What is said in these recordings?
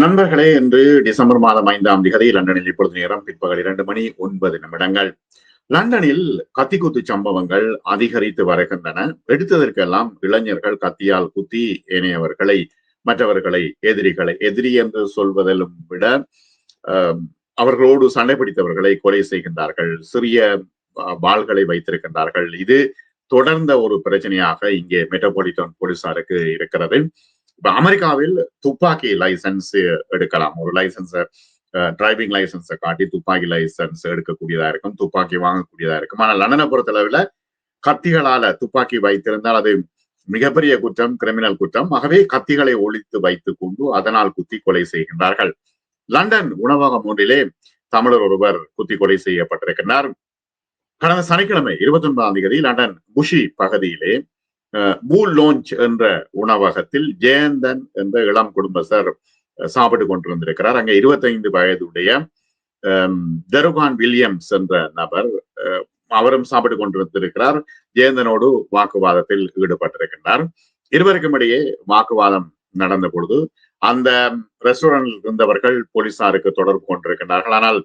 நண்பர்களே இன்று டிசம்பர் மாதம் ஐந்தாம் திகதி லண்டனில் இப்பொழுது நேரம் பிற்பகல் இரண்டு மணி ஒன்பது நிமிடங்கள். லண்டனில் கத்திக்குத்து சம்பவங்கள் அதிகரித்து வருகின்றன. எடுத்ததற்கெல்லாம் இளைஞர்கள் கத்தியால் குத்தி ஏனையவர்களை மற்றவர்களை எதிரிகளை எதிரி என்று சொல்வதிலும் விட அவர்களோடு சண்டை பிடித்தவர்களை கொலை செய்கின்றார்கள். சிறிய வாள்களை வைத்திருக்கின்றார்கள். இது தொடர்ந்த ஒரு பிரச்சனையாக இங்கே மெட்ரோபாலிட்டன் போலீசாருக்கு இருக்கிறது. இப்ப அமெரிக்காவில் துப்பாக்கி லைசன்ஸ் எடுக்கலாம். ஒரு லைசன்ஸ் டிரைவிங் லைசன்ஸை காட்டி துப்பாக்கி லைசன்ஸ் எடுக்கக்கூடியதா இருக்கும் துப்பாக்கி வாங்கக்கூடியதா இருக்கும். ஆனால் லண்டனை பொறுத்தளவுல கத்திகளால துப்பாக்கி வைத்திருந்தால் அது மிகப்பெரிய குற்றம் கிரிமினல் குற்றம். ஆகவே கத்திகளை ஒழித்து வைத்துக் கொண்டு அதனால் குத்தி கொலை செய்கின்றார்கள். லண்டன் உணவகம் ஒன்றிலே தமிழர் ஒருவர் குத்தி கொலை செய்யப்பட்டிருக்கிறார் கடந்த சனிக்கிழமை இருபத்தி ஒன்பதாம் தேதி லண்டன் புஷி பகுதியிலே மூல் லோஞ்ச் என்ற உணவகத்தில் ஜெயந்தன் என்ற இளம் குடும்பஸ்தர் சாப்பிட்டு கொண்டிருந்திருக்கிறார். அங்கே இருபத்தைந்து வயதுடைய தருகான் வில்லியம்ஸ் என்ற நபர் அவரும் சாப்பிட்டு கொண்டிருந்திருக்கிறார். ஜெயந்தனோடு வாக்குவாதத்தில் ஈடுபட்டிருக்கின்றார். இருவருக்கும் இடையே வாக்குவாதம் நடந்த பொழுது அந்த ரெஸ்டாரண்டில் இருந்தவர்கள் போலீசாருக்கு தொடர்பு கொண்டிருக்கின்றார்கள். ஆனால்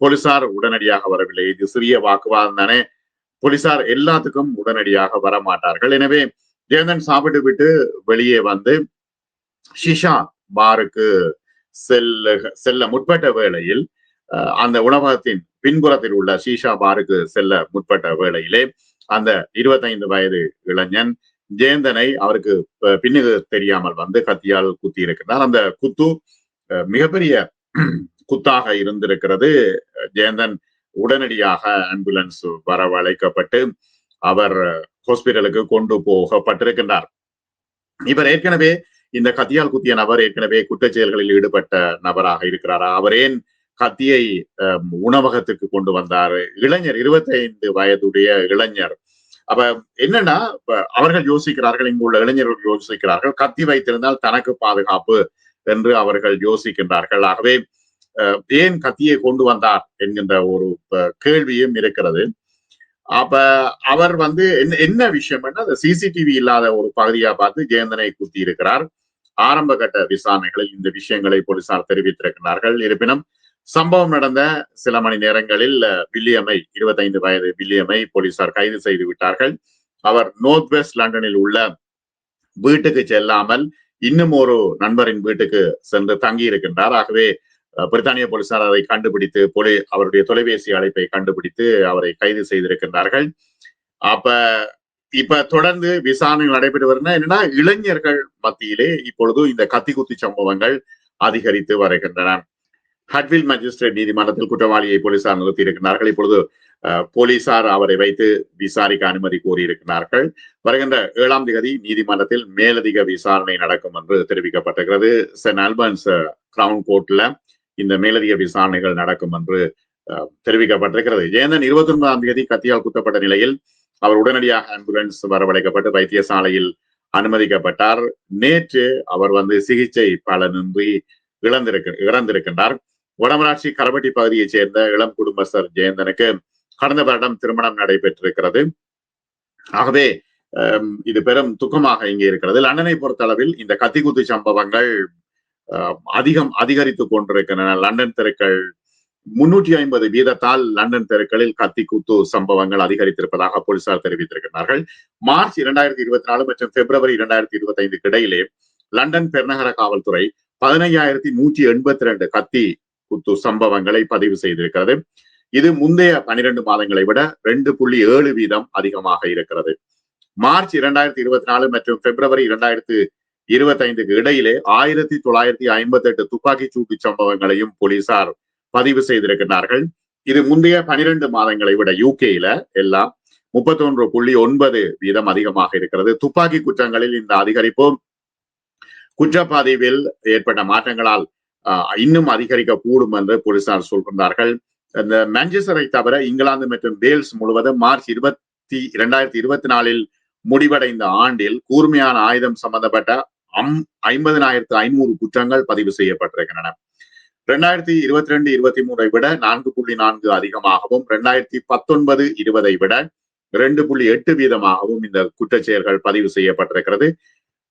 போலீசார் உடனடியாக வரவில்லை. இது சிறிய வாக்குவாதம் தானே போலீசார் எல்லாத்துக்கும் உடனடியாக வர மாட்டார்கள் எனவே ஜெயந்தன் சாப்பிட்டு விட்டு வெளியே வந்து ஷிஷா பாருக்கு செல்ல செல்ல முற்பட்ட வேளையில் அந்த உணவகத்தின் பின்புறத்தில் உள்ள ஷீஷா பாருக்கு செல்ல முற்பட்ட வேளையிலே அந்த இருபத்தைந்து வயது இளைஞன் ஜெயந்தனை அவருக்கு பின்னுக்கு தெரியாமல் வந்து கத்தியால் குத்தி இருக்கிறார் அந்த குத்து மிகப்பெரிய குத்தாக இருந்திருக்கிறது. ஜெயந்தன் உடனடியாக ஆம்புலன்ஸ் வரவழைக்கப்பட்டு அவர் ஹாஸ்பிட்டலுக்கு கொண்டு போகப்பட்டிருக்கின்றார். இவர் ஏற்கனவே இந்த கத்தியால் குத்திய நபர் ஏற்கனவே குற்றச் செயல்களில் ஈடுபட்ட நபராக இருக்கிறாரா. அவர் ஏன் கத்தியை உணவகத்துக்கு கொண்டு வந்தார்? இளைஞர் இருபத்தி ஐந்து வயதுடைய இளைஞர். அப்ப என்னன்னா அவர்கள் யோசிக்கிறார்கள் இங்குள்ள இளைஞர்கள் யோசிக்கிறார்கள் கத்தி வைத்திருந்தால் தனக்கு பாதுகாப்பு என்று அவர்கள் யோசிக்கின்றார்கள். ஆகவே ஏன் கத்தியை கொண்டு வந்தார் என்கின்ற ஒரு கேள்வியும் இருக்கிறது. அப்ப அவர் வந்து என்ன என்ன விஷயம் அந்த சிசிடிவி இல்லாத ஒரு பகுதியா பார்த்து ஜெயந்தனை குத்தி இருக்கிறார் ஆரம்ப கட்ட விசாரணைகளில் இந்த விஷயங்களை போலீசார் தெரிவித்திருக்கிறார்கள். இருப்பினும் சம்பவம் நடந்த சில மணி நேரங்களில் வில்லியமை இருபத்தைந்து வயது வில்லியமை போலீசார் கைது செய்து விட்டார்கள். அவர் நோர்த் வெஸ்ட் லண்டனில் உள்ள வீட்டுக்கு செல்லாமல் இன்னும் ஒரு நண்பரின் வீட்டுக்கு சென்று தங்கி இருக்கின்றார் ஆகவே பிரித்தானிய போலீசார் அதை கண்டுபிடித்து போலி அவருடைய தொலைபேசி அழைப்பை கண்டுபிடித்து அவரை கைது செய்திருக்கின்றார்கள். அப்ப இப்ப தொடர்ந்து விசாரணை நடைபெற்று வருന്ന என்னன்னா இளைஞர்கள் மத்தியிலே இப்பொழுது இந்த கத்தி குத்தி சம்பவங்கள் அதிகரித்து வருகின்றன. ஹட்வில் மஜிஸ்ட்ரேட் நீதிமன்றத்தில் குற்றவாளியை போலீசார் நிறுத்தி இருக்கிறார்கள் இப்பொழுது போலீசார் அவரை வைத்து விசாரிக்க அனுமதி கோரியிருக்கிறார்கள். வருகின்ற ஏழாம் திகதி நீதிமன்றத்தில் மேலதிக விசாரணை நடக்கும் என்று தெரிவிக்கப்பட்டிருக்கிறது. சென்ட் ஆல்பன்ஸ் கிரவுன் கோர்ட்ல இந்த மேலதிக விசாரணைகள் நடக்கும் என்று தெரிவிக்கப்பட்டிருக்கிறது. ஜெயந்தன் இருபத்தி ஒன்பதாம் தேதி கத்தியால் குத்தப்பட்ட நிலையில் அவர் உடனடியாக ஆம்புலன்ஸ் வரவழைக்கப்பட்டு வைத்தியசாலையில் அனுமதிக்கப்பட்டார். நேற்று அவர் வந்து சிகிச்சை பலனின்றி இழந்திருக்க இறந்திருக்கின்றார். வடமராட்சி கரவட்டி பகுதியைச் சேர்ந்த இளம் குடும்பஸ்தர் ஜெயந்தனுக்கு கடந்த வருடம் திருமணம் நடைபெற்றிருக்கிறது. ஆகவே இது பெரும் துக்கமாக இங்கே இருக்கிறது. லண்டனை பொறுத்தளவில் இந்த கத்திக்குத்து சம்பவங்கள் அதிகம் அதிகரித்து கொண்டிருக்கின்றன. லண்டன் தெருக்கள் முன்னூற்றி ஐம்பது வீதத்தால் லண்டன் தெருக்களில் கத்தி குத்து சம்பவங்கள் அதிகரித்திருப்பதாக போலீசார் தெரிவித்திருக்கிறார்கள் மார்ச் இரண்டாயிரத்தி இருபத்தி நாலு மற்றும் பிப்ரவரி இரண்டாயிரத்தி இருபத்தி ஐந்துக்கு இடையிலே லண்டன் பெருநகர காவல்துறை பதினையாயிரத்தி நூற்றி எண்பத்தி ரெண்டு கத்தி குத்து சம்பவங்களை பதிவு செய்திருக்கிறது. இது முந்தைய பனிரெண்டு மாதங்களை விட ரெண்டு புள்ளி ஏழு வீதம் அதிகமாக இருக்கிறது. மார்ச் இரண்டாயிரத்தி இருபத்தி நாலு மற்றும் பிப்ரவரி இரண்டாயிரத்தி இருபத்தைந்துக்கு இடையிலே ஆயிரத்தி தொள்ளாயிரத்தி ஐம்பத்தி எட்டு துப்பாக்கி சூட்டு சம்பவங்களையும் போலீசார் பதிவு செய்திருக்கிறார்கள் இது முந்தைய பனிரெண்டு மாதங்களை விட யூகேல எல்லாம் முப்பத்தி ஒன்று புள்ளி ஒன்பது வீதம் அதிகமாக இருக்கிறது. துப்பாக்கி குற்றங்களில் இந்த அதிகரிப்பு குற்றப்பதிவில் ஏற்பட்ட மாற்றங்களால் இன்னும் அதிகரிக்க கூடும் என்று போலீசார் சொல்கின்றார்கள். இந்த மான்செஸ்டரை தவிர இங்கிலாந்து மற்றும் வேல்ஸ் முழுவதும் மார்ச் இருபத்தி இரண்டாயிரத்தி இருபத்தி நாலில் முடிவடைந்த ஆண்டில் கூர்மையான ஆயுதம் சம்பந்தப்பட்ட அம் ஐம்பதனாயிரத்து ஐநூறு குற்றங்கள் பதிவு செய்யப்பட்டிருக்கின்றன. ரெண்டாயிரத்தி இருபத்தி ரெண்டு இருபத்தி மூன்றை விட நான்கு புள்ளி நான்கு அதிகமாகவும் ரெண்டாயிரத்தி பத்தொன்பது இருபதை விட ரெண்டு புள்ளி எட்டு வீதமாகவும் இந்த குற்றச்செயல்கள் பதிவு செய்யப்பட்டிருக்கிறது.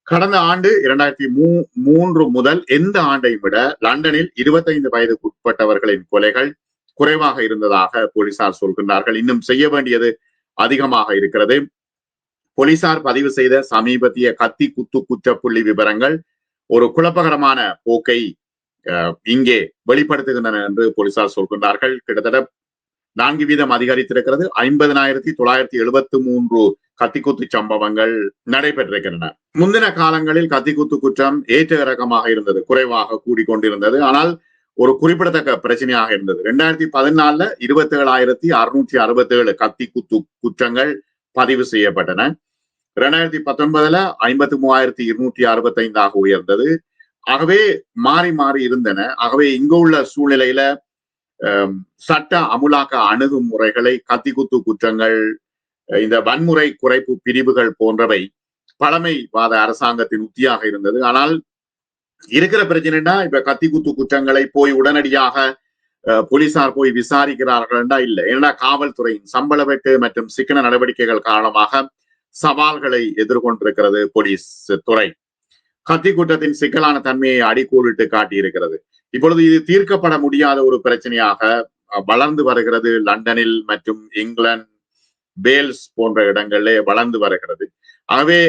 கடந்த ஆண்டு இரண்டாயிரத்தி மூ மூன்று முதல் எந்த ஆண்டை விட லண்டனில் இருபத்தைந்து வயதுக்கு உட்பட்டவர்களின் கொலைகள் குறைவாக இருந்ததாக போலீசார் சொல்கின்றார்கள். இன்னும் செய்ய வேண்டியது அதிகமாக இருக்கிறது. போலீசார் பதிவு செய்த சமீபத்திய கத்தி குத்து குற்ற புள்ளி விவரங்கள் ஒரு குழப்பகரமான போக்கை இங்கே வெளிப்படுத்துகின்றன என்று போலீசார் சொல்கின்றார்கள். கிட்டத்தட்ட நான்கு வீதம் அதிகரித்திருக்கிறது. ஐம்பதனாயிரத்தி தொள்ளாயிரத்தி எழுபத்தி மூன்று கத்திக்குத்து சம்பவங்கள் நடைபெற்றிருக்கின்றன. முந்தின காலங்களில் கத்திக்குத்து குற்றம் ஏற்ற இறக்கமாக இருந்தது குறைவாக கூடிக்கொண்டிருந்தது. ஆனால் ஒரு குறிப்பிடத்தக்க பிரச்சனையாக இருந்தது. ரெண்டாயிரத்தி பதினாலுல இருபத்தி ஏழாயிரத்தி அறுநூற்றி அறுபத்தி ஏழு கத்தி குத்து குற்றங்கள் பதிவு செய்யப்பட்டன. இரண்டாயிரத்தி பத்தொன்பதுல ஐம்பத்தி மூவாயிரத்தி இருநூற்றி அறுபத்தி ஐந்தாக உயர்ந்தது. ஆகவே மாறி மாறி இருந்தன. ஆகவே இங்கு உள்ள சூழ்நிலையில சட்ட அமுலாக்க அணுகுமுறைகளை கத்தி குத்து குற்றங்கள் இந்த வன்முறை குறைப்பு பிரிவுகள் போன்றவை பழமைவாத அரசாங்கத்தின் உத்தியாக இருந்தது. ஆனால் இருக்கிற பிரச்சனைனா இப்ப கத்தி குத்து குற்றங்களை போய் உடனடியாக போலீசார் போய் விசாரிக்கிறார்கள்டா இல்லை. ஏன்னா காவல்துறையின் சம்பள வெட்டு மற்றும் சிக்கன நடவடிக்கைகள் காரணமாக சவால்களை எதிர்கொண்டிருக்கிறது போலீஸ் துறை. கத்தி குற்றத்தின் சிக்கலான தன்மையை அடிக்கோடிட்டு காட்டியிருக்கிறது. இப்பொழுது இது தீர்க்கப்பட முடியாத ஒரு பிரச்சனையாக வளர்ந்து வருகிறது. லண்டனில் மற்றும் இங்கிலாந்து வேல்ஸ் போன்ற இடங்களிலே வளர்ந்து வருகிறது. ஆகவே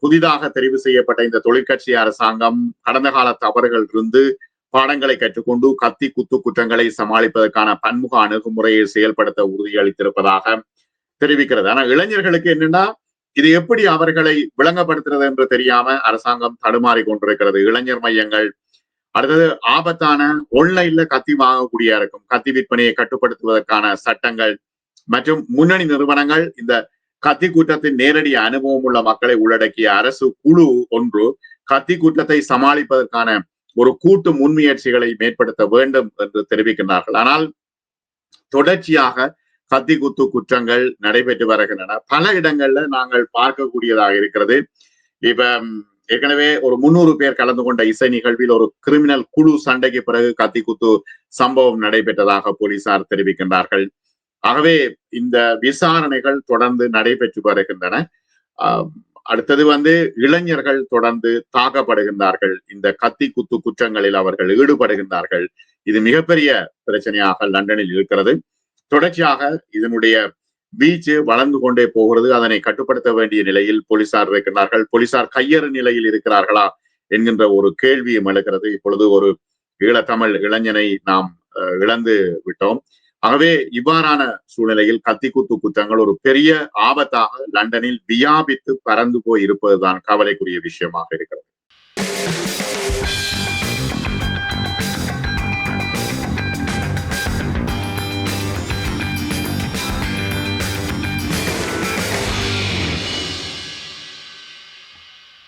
புதிதாக தெரிவு செய்யப்பட்ட இந்த தொழிற்கட்சி அரசாங்கம் கடந்த கால தவறுகள் இருந்து பாடங்களை கற்றுக்கொண்டு கத்தி குத்து குற்றங்களை சமாளிப்பதற்கான பன்முக அணுகுமுறையை செயல்படுத்த உறுதியளித்திருப்பதாக தெரிவிக்கிறது. ஆனா இளைஞர்களுக்கு என்னன்னா இது எப்படி அவர்களை விளங்கப்படுத்துறது என்று தெரியாம அரசாங்கம் தடுமாறி கொண்டிருக்கிறது. இளைஞர் மையங்கள் அடுத்தது ஆபத்தான ஒன்லைன்ல கத்தி வாங்கக்கூடிய இருக்கும். கத்தி விற்பனையை கட்டுப்படுத்துவதற்கான சட்டங்கள் மற்றும் முன்னணி நிறுவனங்கள் இந்த கத்தி கூட்டத்தின் நேரடி அனுபவம் உள்ள மக்களை உள்ளடக்கிய அரசு குழு ஒன்று கத்தி கூட்டத்தை சமாளிப்பதற்கான ஒரு கூட்டு முன்முயற்சிகளை மேற்படுத்த வேண்டும் என்று தெரிவிக்கின்றார்கள். ஆனால் தொடர்ச்சியாக கத்தி குத்து குற்றங்கள் நடைபெற்று வருகின்றன. பல இடங்கள்ல நாங்கள் பார்க்கக்கூடியதாக இருக்கிறது. இப்ப ஏற்கனவே ஒரு முன்னூறு பேர் கலந்து கொண்ட இசை நிகழ்வில் ஒரு கிரிமினல் குழு சண்டைக்கு பிறகு கத்தி குத்து சம்பவம் நடைபெற்றதாக போலீசார் தெரிவிக்கின்றார்கள். ஆகவே இந்த விசாரணைகள் தொடர்ந்து நடைபெற்று வருகின்றன. அடுத்தது வந்து இளைஞர்கள் தொடர்ந்து தாக்கப்படுகின்றார்கள். இந்த கத்தி குத்து குற்றங்களில் அவர்கள் ஈடுபடுகின்றார்கள். இது மிகப்பெரிய பிரச்சனையாக லண்டனில் இருக்கிறது. தொடர்ச்சியாக இதனுடைய வீச்சு வளர்ந்து கொண்டே போகிறது. அதனை கட்டுப்படுத்த வேண்டிய நிலையில் போலீசார் இருக்கிறார்கள் போலீசார் கையறு நிலையில் இருக்கிறார்களா என்கின்ற ஒரு கேள்வியும் எழுகிறது. இப்பொழுது ஒரு ஈழத்தமிழ் இளைஞனை நாம் இழந்து விட்டோம். ஆகவே இவ்வாறான சூழ்நிலையில் கத்தி குத்து குற்றங்கள் ஒரு பெரிய ஆபத்தாக லண்டனில் வியாபித்து பறந்து போய் இருப்பதுதான் கவலைக்குரிய விஷயமாக இருக்கிறது.